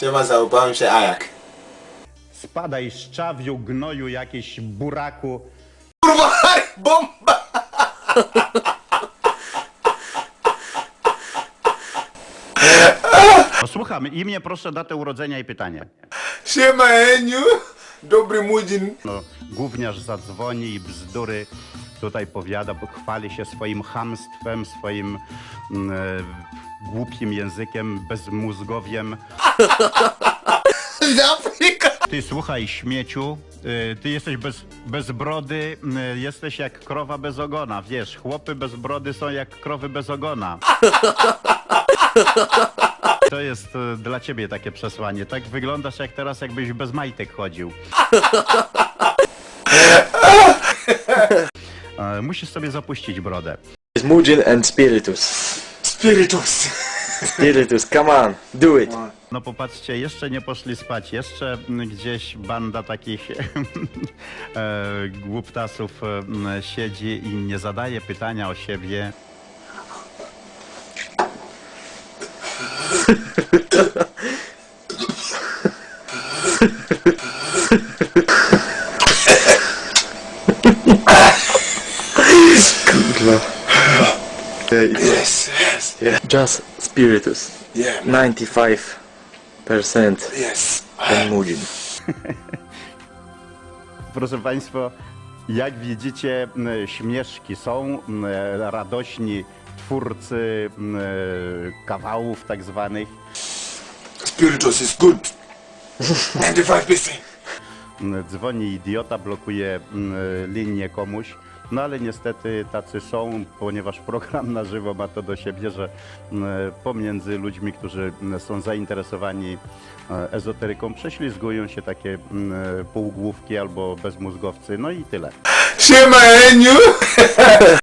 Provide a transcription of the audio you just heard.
Siema, załapałem się, a jak? Spadaj szczawiu, gnoju, jakiś buraku. Kurwa, bomba! No, słucham, imię, proszę, datę urodzenia i pytanie. Siema, Eniu! Dobry mudzin. No, gówniarz zadzwoni i bzdury tutaj powiada, bo chwali się swoim chamstwem, swoim mm, e, głupim językiem, bezmózgowiem. Ty słuchaj, śmieciu, y, ty jesteś bez, bez brody, y, jesteś jak krowa bez ogona. Wiesz, chłopy bez brody są jak krowy bez ogona. To jest y, dla ciebie takie przesłanie. Tak wyglądasz jak teraz, jakbyś bez majtek chodził. E, Musisz sobie zapuścić brodę. It's Mujin and Spiritus. Spiritus. Spiritus, come on, do it. No popatrzcie, jeszcze nie poszli spać, jeszcze mm, gdzieś banda takich e, głuptasów e, m, siedzi i nie zadaje pytania o siebie. Kurwa. Yeah, Yes, yes, yeah. Just Spiritus. yeah, 95% yes. and Mujin. Proszę Państwa, jak widzicie, m, śmieszki są, m, radośni twórcy m, kawałów tak zwanych. Spiritus is good. 95%. M, Dzwoni idiota, blokuje m, linię komuś. No ale niestety tacy są, ponieważ program na żywo ma to do siebie, że pomiędzy ludźmi, którzy są zainteresowani e, ezoteryką, prześlizgują się takie półgłówki albo bezmózgowcy, no i tyle. Siema, Eniu!